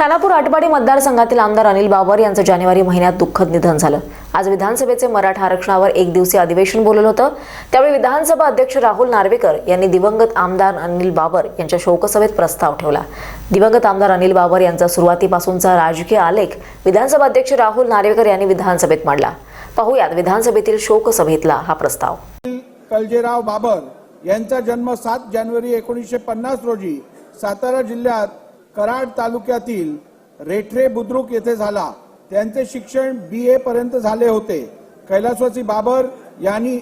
खानापूर आटपाडी मतदारसंघातील आमदार अनिल बाबर यांचं जानेवारी महिन्यात दुःखद निधन झालं. आज विधानसभेचे मराठा आरक्षणावर एक दिवसीय अधिवेशन बोलवलं होतं. त्यावेळी विधानसभा अध्यक्ष राहुल नार्वेकर यांनी दिवंगत आमदार अनिल बाबर यांच्या शोकसभेत प्रस्ताव ठेवला. दिवंगत आमदार अनिल बाबर यांचा सुरुवातीपासूनचा राजकीय आलेख विधानसभा अध्यक्ष राहुल नार्वेकर यांनी विधानसभेत मांडला. पाहूयात विधानसभेतील शोकसभेतला हा प्रस्ताव. कलजेराव बाबर यांचा जन्म सात जानेवारी एकोणीसशे पन्नास रोजी सातारा जिल्ह्यात कराड तालुक्यातील रेठरे बुद्रुक येथे झाला. त्यांचे शिक्षण बी ए पर्यंत झाले होते. कैलासवासी बाबर यांनी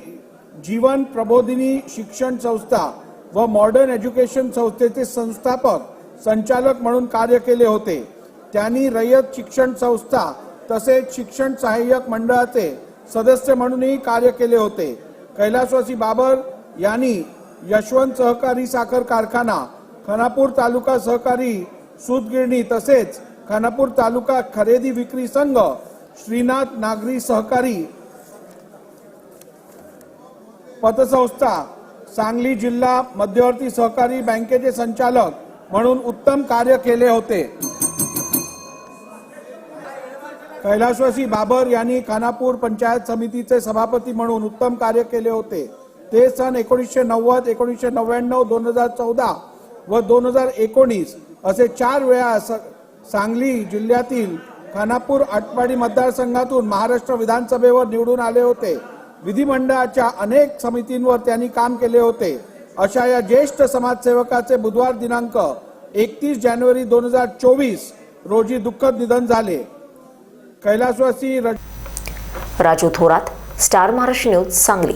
जीवन प्रबोधिनी शिक्षण संस्था व मॉडर्न एज्युकेशन संस्थेचे संस्थापक संचालक म्हणून कार्य केले होते. त्यांनी रयत शिक्षण संस्था तसेच शिक्षण सहाय्यक मंडळाचे सदस्य म्हणूनही कार्य केले होते. कैलासवासी बाबर यांनी यशवंत सहकारी साखर कारखाना खानापूर तालुका सहकारी सूतगिरणी तसेच खानापूर तालुका खरेदी विक्री संघ श्रीनाथ नागरी सहकारी पतसंस्था सांगली जिल्हा मध्यवर्ती सहकारी बँकेचे संचालक म्हणून उत्तम कार्य केले होते. कैलाशवासी बाबर यांनी खानापूर पंचायत समितीचे सभापती म्हणून उत्तम कार्य केले होते. ते सन एकोणीसशे नव्वद एकोणीसशे नव्याण्णव दोन हजार चौदा व दोन हजार एकोणीस असे चार वेळा स- सांगली जिल्ह्यातील खानापूर आटपाडी मतदारसंघातून महाराष्ट्र विधानसभेवर निवडून आले होते. विधिमंडळाच्या अनेक समितींवर त्यांनी काम केले होते. अशा या ज्येष्ठ समाजसेवकाचे बुधवार दिनांक एकतीस जानेवारी दोन हजार चोवीस रोजी दुःखद निधन झाले. कैलासवासी राजू थोरात स्टार महाराष्ट्र न्यूज सांगली.